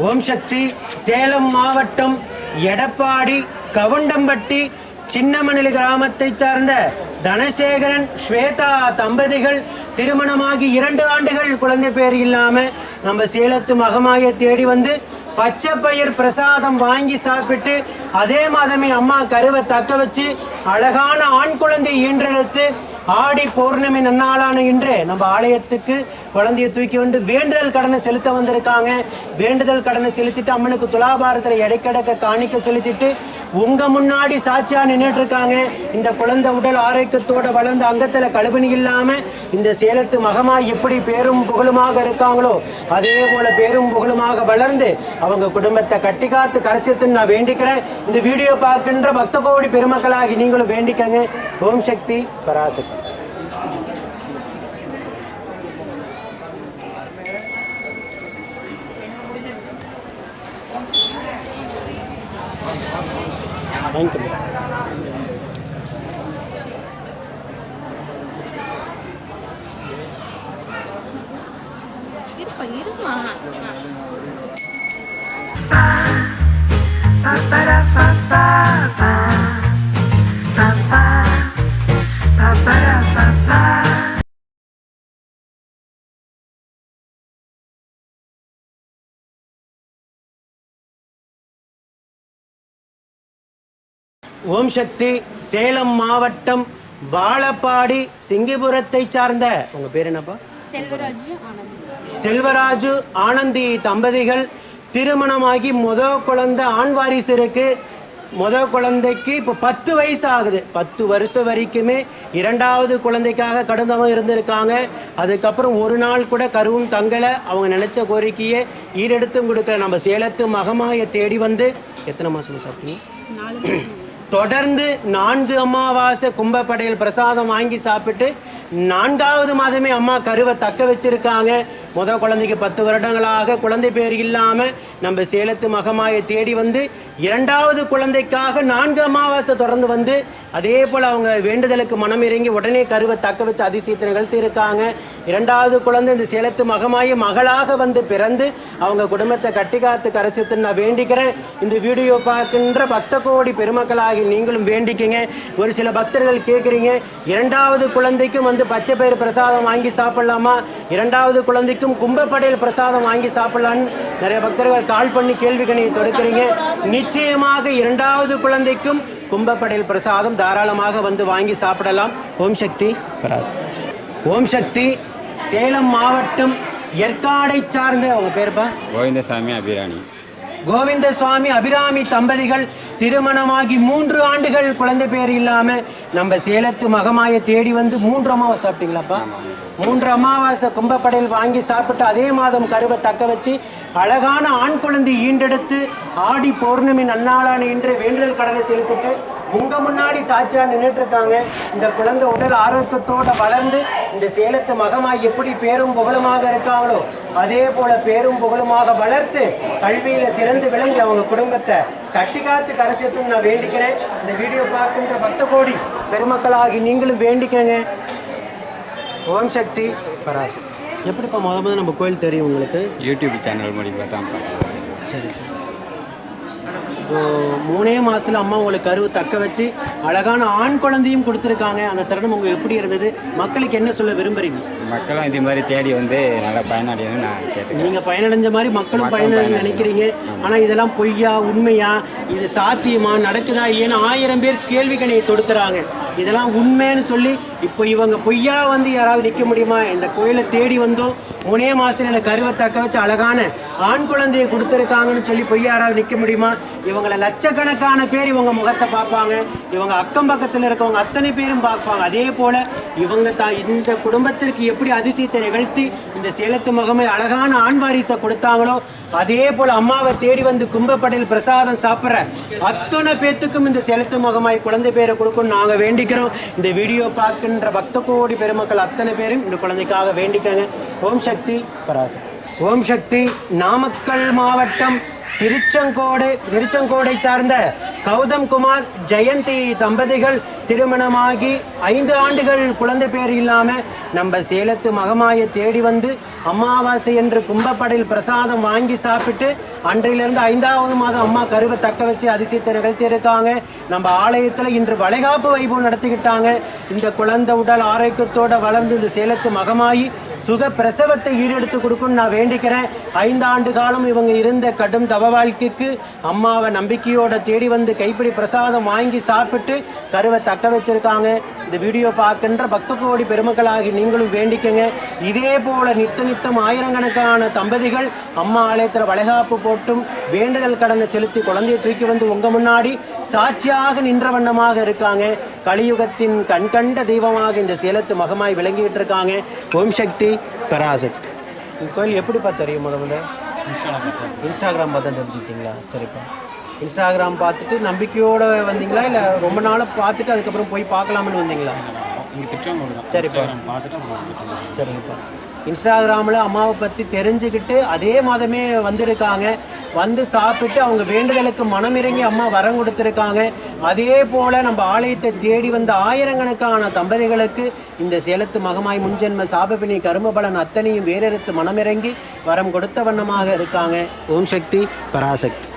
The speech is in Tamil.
ஓம் சக்தி சேலம் மாவட்டம் எடப்பாடி கவுண்டம்பட்டி சின்னமணலி கிராமத்தைச் சார்ந்த தனசேகரன் ஸ்வேதா தம்பதிகள் திருமணமாகி இரண்டு ஆண்டுகள் குழந்தை பேர் இல்லாமல் நம்ம சேலத்து மகமாயை தேடி வந்து பச்சை பயிர் பிரசாதம் வாங்கி சாப்பிட்டு அதே மாதமே அம்மா கருவை தக்க வச்சு அழகான ஆண் குழந்தை ஈன்றெடுத்து ஆடி பௌர்ணமி நன்னாளான இன்று நம்ம ஆலயத்துக்கு குழந்தையை தூக்கி வந்து வேண்டுதல் கடனை செலுத்த வந்திருக்காங்க. வேண்டுதல் கடனை செலுத்திட்டு அம்மனுக்கு துலாபாரத்தில் எடைக்கடக்க காணிக்க செலுத்திட்டு உங்க முன்னாடி சாட்சியா நின்றுட்டு இருக்காங்க இந்த குழந்தை உடல் ஆரோக்கியத்தோட வளர்ந்த அங்கத்துல கழுபணி இல்லாம இந்த சேலத்து மகமா எப்படி பேரும் புகழுமாக இருக்காங்களோ அதே போல பேரும் புகழுமாக வளர்ந்து அவங்க குடும்பத்தை கட்டி காத்து கரைச்சத்துன்னு நான் வேண்டிக்கிறேன். இந்த வீடியோ பார்க்கின்ற பக்த கோடி பெருமக்களாகி நீங்களும் வேண்டிக்கங்க. ஓம் Shakti Parashakti. Thank you. Pa, pa, pa, pa, pa. ஓம் சக்தி சேலம் மாவட்டம் வாழப்பாடி சிங்கிபுரத்தை சார்ந்த உங்க பேர் என்னப்பா? செல்வராஜு ஆனந்த். செல்வராஜு ஆனந்தி தம்பதிகள் திருமணமாகி முத குழந்தை ஆண் வாரிசு இருக்கு. முத குழந்தைக்கு இப்போ பத்து வயசு ஆகுது. பத்து வருஷம் வரைக்குமே இரண்டாவது குழந்தைக்காக கடுந்தவம் இருந்திருக்காங்க. அதுக்கப்புறம் ஒரு நாள் கூட கருவும் தங்கலை. அவங்க நினைச்ச கோரிக்கையை ஈடெடுத்தும் கொடுக்கல. நம்ம சேலத்து மகமாயை தேடி வந்து எத்தனை மாசம் சாப்பிட்டீங்க? தொடர்ந்து நான்கு அமாவாசை கும்பப்படையில் பிரசாதம் வாங்கி சாப்பிட்டு நான்காவது மாதமே அம்மா கருவை தக்க வச்சிருக்காங்க. முத குழந்தைக்கு பத்து வருடங்களாக குழந்தை பேர் இல்லாமல் நம்ம சேலத்து மகமாயை தேடி வந்து இரண்டாவது குழந்தைக்காக நான்கு அமாவாசை தொடர்ந்து வந்து அதே போல் அவங்க வேண்டுதலுக்கு மனம் இறங்கி உடனே கருவை தக்க வச்சு அதிசயத்தை நிகழ்த்தியிருக்காங்க இரண்டாவது குழந்தை இந்த சேலத்து மகமாயி மகளாக வந்து பிறந்து அவங்க குடும்பத்தை கட்டி காத்து கரசித்து நான் வேண்டிக்கிறேன். இந்த வீடியோ பார்க்கின்ற பக்த கோடி பெருமக்களாகி நீங்களும் வேண்டிக்கங்க. ஒரு சில பக்தர்கள் கேட்குறீங்க இரண்டாவது குழந்தைக்கும் வந்து பச்சை பயிர் பிரசாதம் வாங்கி சாப்பிடலாமா? இரண்டாவது குழந்தைக்கு குழந்தைக்கும் கும்பப்படையல் பிரசாதம் வாங்கி சாப்பிடலான்னு நிறைய பக்தர்கள் கால் பண்ணி கேள்விகணையை தொடுக்கிறீங்க. நிச்சயமாக இரண்டாவது குழந்தைக்கும் கும்பப்படையில் பிரசாதம் தாராளமாக வந்து வாங்கி சாப்பிடலாம். ஓம் சக்தி பராசக்தி. ஓம் சக்தி சேலம் மாவட்டம் ஏற்காடை சார்ந்த உங்க பேருப்பா கோவிந்தசாமி அபிராணி. கோவிந்த சுவாமி அபிராமி தம்பதிகள் திருமணமாகி மூன்று ஆண்டுகள் குழந்தை பேர் இல்லாமல் நம்ம சேலத்து மகமாயை தேடி வந்து மூன்று அமாவாசை சாப்பிட்டீங்களாப்பா? மூன்று அமாவாசை கும்பப்படையில் வாங்கி சாப்பிட்டு அதே மாதம் கருவை தக்க வச்சு அழகான ஆண் குழந்தை ஈண்டெடுத்து ஆடி பௌர்ணமி நன்னாளான இன்று வேண்டுதல் கடனை செலுத்திட்டு உங்க முன்னாடி சாட்சியாக நின்றுட்டு இருக்காங்க. இந்த குழந்தை உடல் ஆரோக்கியத்தோட வளர்ந்து இந்த சேலத்து மகமாய் எப்படி பேரும் புகழுமாக இருக்காங்களோ அதே போல பேரும் புகழுமாக வளர்த்து கல்வியில சிறந்து விளங்கி அவங்க குடும்பத்தை கட்டி காத்து கரைச்சத்துன்னு நான் வேண்டிக்கிறேன். இந்த வீடியோ பார்க்கின்ற பக்த கோடி பெருமக்களாகி நீங்களும் வேண்டிக்கங்க. ஓம் சக்தி பராசக்தி. எப்படிப்பா முத முத நம்ம கோயில் தெரியும் உங்களுக்கு? யூடியூப் சேனல் மூலிமா தான் சரி. மூணே மாசத்துல அம்மா உங்களுக்கு கருவு தக்க வச்சு அழகான ஆண் குழந்தையும் கொடுத்துருக்காங்க. அந்த தருணம் உங்களுக்கு எப்படி இருந்தது? மக்களுக்கு என்ன சொல்ல விரும்புறீங்க? மக்களும் இது மாதிரி தேடி வந்து நல்லா பயனடையணும்னு நான் கேட்டுக்கிறேன். நீங்க பயனடைஞ்ச மாதிரி மக்களும் பயனடைஞ்சு. நினைக்கிறீங்க. ஆனா இதெல்லாம் பொய்யா உண்மையா இது சாத்தியமா நடக்குதா இல்லையான்னு ஆயிரம் பேர் கேள்வி கணையை தொடுக்கிறாங்க இதெல்லாம் உண்மைன்னு சொல்லி இப்போ இவங்க பொய்யா வந்து யாராவது நிற்க முடியுமா? இந்த கோயிலை தேடி வந்தோம். முனைய மாசத்துல எனக்கு கருவை தக்க வச்சு அழகான ஆண் குழந்தையை கொடுத்துருக்காங்கன்னு சொல்லி பொய்யா யாராவது நிற்க முடியுமா? இவங்களை லட்சக்கணக்கான பேர் இவங்க முகத்தை பார்ப்பாங்க. இவங்க அக்கம் பக்கத்தில் இருக்கவங்க அத்தனை பேரும் பார்ப்பாங்க. அதே போல் இவங்க தான் இந்த குடும்பத்திற்கு எப்படி அதிசயத்தை நிகழ்த்தி இந்த சேலத்து முகமை அழகான ஆண் வாரிசை கொடுத்தாங்களோ அதே போல் அம்மாவை தேடி வந்து கும்பப்படையில் பிரசாதம் சாப்பிட்ற அத்தனை பேர்த்துக்கும் இந்த சேலத்து முகமாய் குழந்தை பேரை கொடுக்கணும் நாங்கள் வேண்டிக்கிறோம். இந்த வீடியோ பார்க்கின்ற பக்த கோடி பெருமக்கள் அத்தனை பேரும் இந்த குழந்தைக்காக வேண்டிக்கங்க. ஓம் சக்தி பராசம் ஓம் சக்தி நாமக்கல் மாவட்டம் திருச்செங்கோடு திருச்செங்கோடை சார்ந்த கௌதம் குமார் ஜெயந்தி தம்பதிகள் திருமணமாகி ஐந்து ஆண்டுகள் குழந்தை பேர் இல்லாமல் நம்ம சேலத்து மகமாயை தேடி வந்து அமாவாசை என்று கும்பப்படையில் பிரசாதம் வாங்கி சாப்பிட்டு அன்றிலிருந்து ஐந்தாவது மாதம் அம்மா கருவை தக்க வச்சு அதிசயத்தை நிகழ்த்தியிருக்காங்க நம்ம ஆலயத்தில் இன்று வளைகாப்பு வைபவம் நடத்திக்கிட்டாங்க. இந்த குழந்தை உடல் ஆரோக்கியத்தோடு வளர்ந்து இந்த சேலத்து மகமாயி சுக பிரசவத்தை ஈடெடுத்து கொடுக்குன்னு நான் வேண்டிக்கிறேன். ஐந்து ஆண்டு காலம் இவங்க இருந்த கடும் தவ வாழ்க்கைக்கு அம்மாவை நம்பிக்கையோட தேடி வந்து கைப்பிடி பிரசாதம் வாங்கி சாப்பிட்டு கருவை தக்க வச்சிருக்காங்க. இந்த வீடியோ பார்க்கின்ற பக்த கோடி பெருமக்களாகி நீங்களும் வேண்டிக்கங்க. இதே போல நித்த நித்தம் ஆயிரக்கணக்கான தம்பதிகள் அம்மா ஆலயத்தில் வளைகாப்பு போட்டும் வேண்டுதல் கடனை செலுத்தி குழந்தையை தூக்கி வந்து உங்க முன்னாடி சாட்சியாக நின்ற வண்ணமாக இருக்காங்க. கலியுகத்தின் கண்கண்ட தெய்வமாக இந்த சேலத்து மகமாய் விளங்கிட்டு இருக்காங்க ஓம் சக்தி பராசக்தி. கோயில் எப்படிப்பா தெரியும் முதல்ல? இன்ஸ்டாகிராம் பார்த்து தெரிஞ்சுக்கிட்டீங்களா? சரிப்பா. இன்ஸ்டாகிராம் பார்த்துட்டு நம்பிக்கையோட வந்தீங்களா? இல்லை ரொம்ப நாளாக பார்த்துட்டு அதுக்கப்புறம் போய் பார்க்கலாம்னு வந்தீங்களா? இங்கே திருச்செங்கோடு தான். சரிப்பா. பார்த்துட்டு அப்புறம் வந்துட்டோம். சரிங்கப்பா இன்ஸ்டாகிராமில் அம்மாவை பற்றி தெரிஞ்சுக்கிட்டு அதே மாதமே வந்திருக்காங்க. வந்து சாப்பிட்டு அவங்க வேண்டுதலுக்கு மனமிறங்கி அம்மா வரம் கொடுத்துருக்காங்க. அதே போல் நம்ம ஆலயத்தை தேடி வந்த ஆயிரக்கணக்கான தம்பதிகளுக்கு இந்த சேலத்து மகமாய் முன்ஜென்ம சாபபினி கருமபலன் அத்தனையும் வேறெடுத்து மனமிறங்கி வரம் கொடுத்த வண்ணமாக இருக்காங்க. ஓம் சக்தி பராசக்தி.